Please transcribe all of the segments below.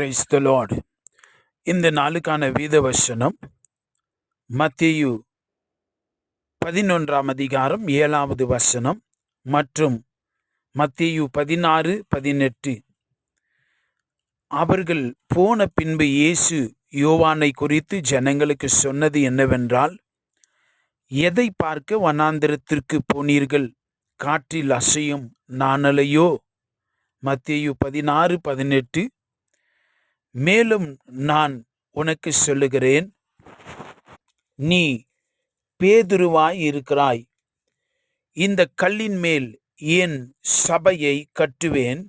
Praise the Lord இந்த நாளுக்கான வீத வசனம் மத்தியு பதினொன்றாம் அதிகாரம் ஏழாவது வசனம் மற்றும் மத்தியு பதினாறு பதினெட்டு. அவர்கள் போன பின்பு இயேசு யோவானை குறித்து ஜனங்களுக்கு சொன்னது என்னவென்றால் எதை பார்க்க வனாந்திரத்திற்கு போனீர்கள்? காற்றில் அசையும் நாணலையோ? மத்தியு பதினாறு பதினெட்டு. மேலும் நான் உனக்கு சொல்லுகிறேன். நீ பேதுருவாய் இருக்கிறாய் இந்த கல்லின் மேல் என் சபையை கட்டுவேன்.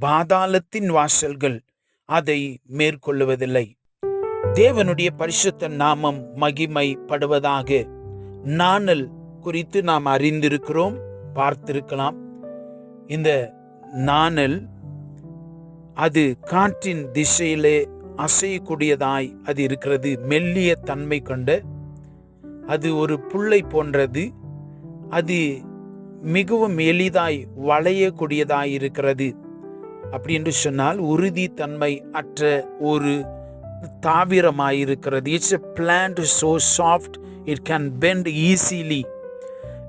பாதாளத்தின் வாசல்கள் அதை மேற்கொள்ளுவதில்லை. தேவனுடைய பரிசுத்த நாமம் மகிமைப்படுவதாக நாணல் குறித்து நாம் அறிந்திருக்கிறோம். பார்த்திருக்கலாம். இந்த நாணல் அது காற்றின் திசையிலே அசையக்கூடியதாய் அது இருக்கிறது. மெல்லிய தன்மை கொண்ட அது ஒரு புல்லை போன்றது. அது மிகவும் எளிதாய் வளையக்கூடியதாய் இருக்கிறது. அப்படி என்று சொன்னால் உறுதி தன்மை அற்ற ஒரு தாவிரமாயிருக்கிறது it's a plant so soft it can bend easily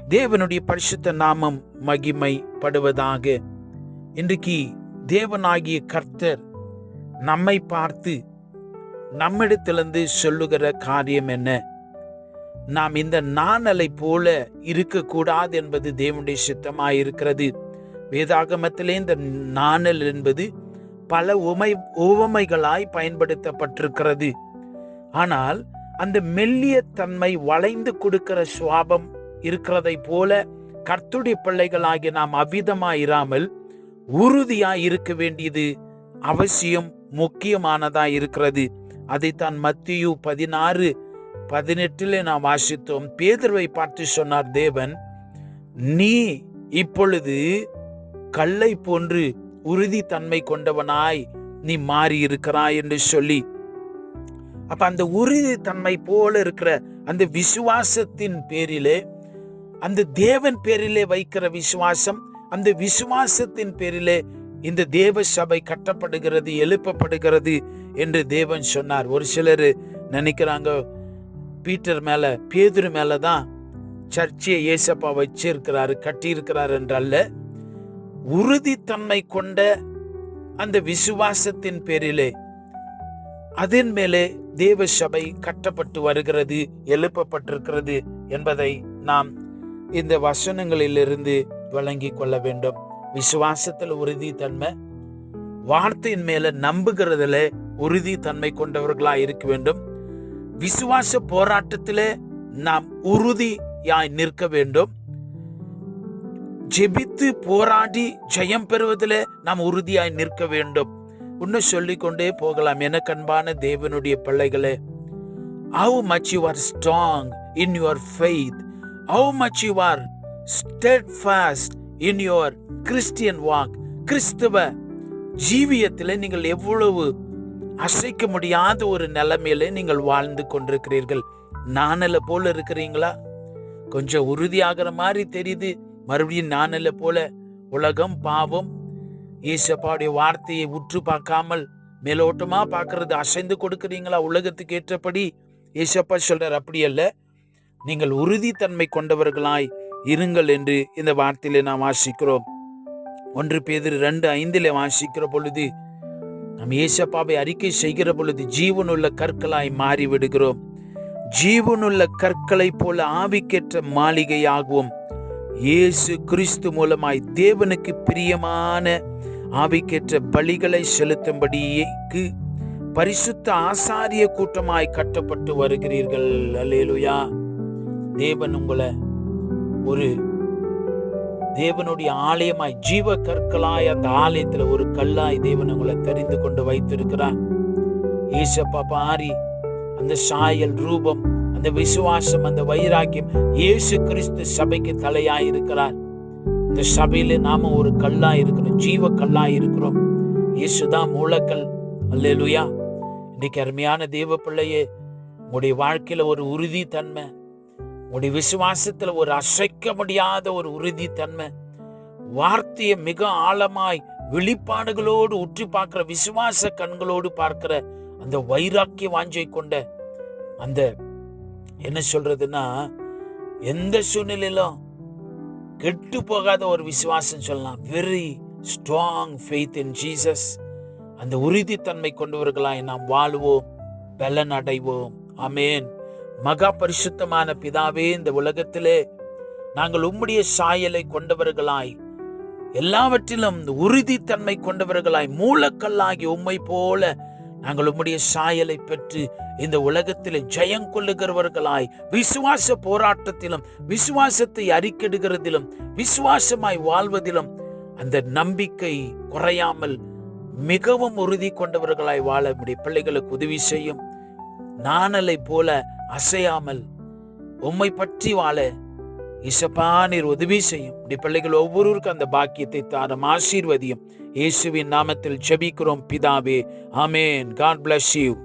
தேவனுடைய பரிசுத்த நாமம் மகிமைப்படுவதாக. இன்றைக்கு தேவனாகிய கர்த்தர் நம்மை பார்த்து நம்மிடத்திலிருந்து சொல்லுகிற காரியம் என்ன? நாம் இந்த நாணலை போல இருக்கக்கூடாது என்பது தேவனுடைய சித்தமாக இருக்கிறது வேதாகமத்திலே இந்த நாணல் என்பது பல உமை உவமைகளாய் பயன்படுத்தப்பட்டிருக்கிறது. ஆனால் அந்த மெல்லிய தன்மை வளைந்து கொடுக்கிற சுவாபம் இருக்கிறதை போல கர்த்துடைய பிள்ளைகளாகிய நாம் அவ்விதமாயிராமல் உறுதியாய் இருக்க வேண்டியது அவசியம் முக்கியமானதா இருக்கிறது. அதைத்தான் மத்தியு பதினாறு பதினெட்டிலே நாம் வாசித்தோம். பேதர்வை பார்த்து சொன்னார் தேவன் நீ இப்பொழுது கல்லை போன்று உறுதி தன்மை கொண்டவனாய் நீ மாறி இருக்கிறாய் என்று சொல்லி. அப்ப அந்த உறுதி தன்மை போல இருக்கிற அந்த விசுவாசத்தின் பேரிலே அந்த தேவன் பேரிலே வைக்கிற விசுவாசம் அந்த விசுவாசத்தின் பேரிலே இந்த தேவ சபை கட்டப்படுகிறது எழுப்பப்படுகிறது என்று தேவன் சொன்னார். ஒரு சிலர் நினைக்கிறாங்க பீட்டர் மேல பேதுரு மேல தான் சர்ச்சையை ஏசப்பா வச்சிருக்கிறாரு கட்டியிருக்கிறார் என்றல்ல. உறுதித்தன்மை கொண்ட அந்த விசுவாசத்தின் பேரிலே அதன் மேலே தேவ சபை கட்டப்பட்டு வருகிறது எழுப்பப்பட்டிருக்கிறது என்பதை நாம் இந்த வசனங்களிலிருந்து வழங்கி கொள்ள வேண்டும் விசுவாசத்தில் உறுதி தன்மை வார்த்தையின் மேல நம்புகிறதுல உறுதி தன்மை கொண்டவர்களா இருக்க வேண்டும். விசுவாச போராட்டத்திலே நாம் உறுதியாய் நிற்க வேண்டும். ஜெபித்து போராடி ஜெயம் பெறுவதில் நாம் உறுதியாய் நிற்க வேண்டும். இன்னும் சொல்லிக்கொண்டே போகலாம் என கண்பான தேவனுடைய பிள்ளைகளே. How much you are strong in your faith how much you are steadfast in your Christian walk கிறிஸ்தவ ஜீவியத்தில் நீங்கள் எவ்வளவு அசைக்க முடியாத ஒரு நிலைமையில நீங்கள் வாழ்ந்து கொண்டிருக்கிறீர்கள். நானல போல இருக்கிறீங்களா? கொஞ்சம் உறுதியாகிற மாதிரி தெரியுது. மறுபடியும் நானல போல உலகம் பாவம் ஈசப்பாவுடைய வார்த்தையை உற்று பார்க்காமல் மேலோட்டமா பார்க்கறது அசைந்து கொடுக்குறீங்களா? உலகத்துக்கு ஏற்றபடி ஈசப்பா சொல்றார் அப்படி அல்ல நீங்கள் உறுதித்தன்மை கொண்டவர்களாய் இருங்கள் என்று இந்த வார்த்தையிலே நாம் வாசிக்கிறோம். ஒன்று பேதிரு ரெண்டு ஐந்திலே வாசிக்கிற பொழுது நாம் ஏசப்பாவை அறிக்கை செய்கிற பொழுது ஜீவனுள்ள கற்களாய் மாறி விடுகிறோம் ஜீவனுள்ள கற்களை போல ஆவிக்கேற்ற மாளிகையாகவும். இயேசு கிறிஸ்து மூலமாய் தேவனுக்கு பிரியமான ஆவிக்கேற்ற பலிகளை செலுத்தும்படிக்கு பரிசுத்த ஆசாரிய கூட்டமாய் கட்டப்பட்டு வருகிறீர்கள். அல்லேலுயா. தேவன் உங்களை ஒரு தேவனுடைய ஆலயமாய் ஜீவ கற்களாய் அந்த ஆலயத்துல ஒரு கல்லாய் தேவன் உங்களை தெரிந்து கொண்டு வைத்திருக்கிறார். ஈசப்பா பாரி அந்த சாயல் ரூபம் அந்த விசுவாசம் அந்த வைராக்கியம் இயேசு கிறிஸ்து சபைக்கு தலையாய் இருக்கிறார். இந்த சபையில நாம ஒரு கல்லா இருக்கிறோம் ஜீவ கல்லா இருக்கிறோம். இயேசுதான் மூலக்கல். அல்லேலுயா. இன்னைக்கு அருமையான தேவ பிள்ளையே உங்களுடைய வாழ்க்கையில ஒரு உறுதி உடைய விசுவாசத்துல ஒரு அசைக்க முடியாத ஒரு உறுதித்தன்மை வார்த்தையை மிக ஆழமாய் வெளிப்பாடுகளோடு உற்று பார்க்கிற விசுவாச கண்களோடு பார்க்கிற அந்த வைராக்கிய வாஞ்சை கொண்ட அந்த என்ன சொல்றதுன்னா எந்த சூழ்நிலையிலும் கெட்டு போகாத ஒரு விசுவாசம் சொல்லலாம். Very strong faith in Jesus அந்த உறுதித்தன்மை கொண்டவர்களாய் நாம் வாழ்வோம் பலன் அடைவோம் அமேன் மகா பரிசுத்தமான பிதாவே இந்த உலகத்திலே நாங்கள் உம்முடைய சாயலை கொண்டவர்களாய் எல்லாவற்றிலும் உறுதித்தன்மை கொண்டவர்களாய் மூலக்கல்லாகி உம்மை போல நாங்கள் உம்முடைய சாயலை பெற்று இந்த உலகத்தில் ஜெயம் கொள்ளுகிறவர்களாய் விசுவாச போராட்டத்திலும் விசுவாசத்தை அறிக்கெடுகிறதிலும் விசுவாசமாய் வாழ்வதிலும் அந்த நம்பிக்கை குறையாமல் மிகவும் உறுதி கொண்டவர்களாய் வாழ முடிய பிள்ளைகளுக்கு உதவி செய்யும். நாணலை போல அசையாமல் உம்மை பற்றி வாழ இசப்பா நீர் உதவி செய்யும். இப்படி பிள்ளைகள் ஒவ்வொருவருக்கும் அந்த பாக்கியத்தை தாரும் ஆசீர்வதியும். இயேசுவின் நாமத்தில் ஜெபிக்கிறோம் பிதாவே. ஆமென். God bless you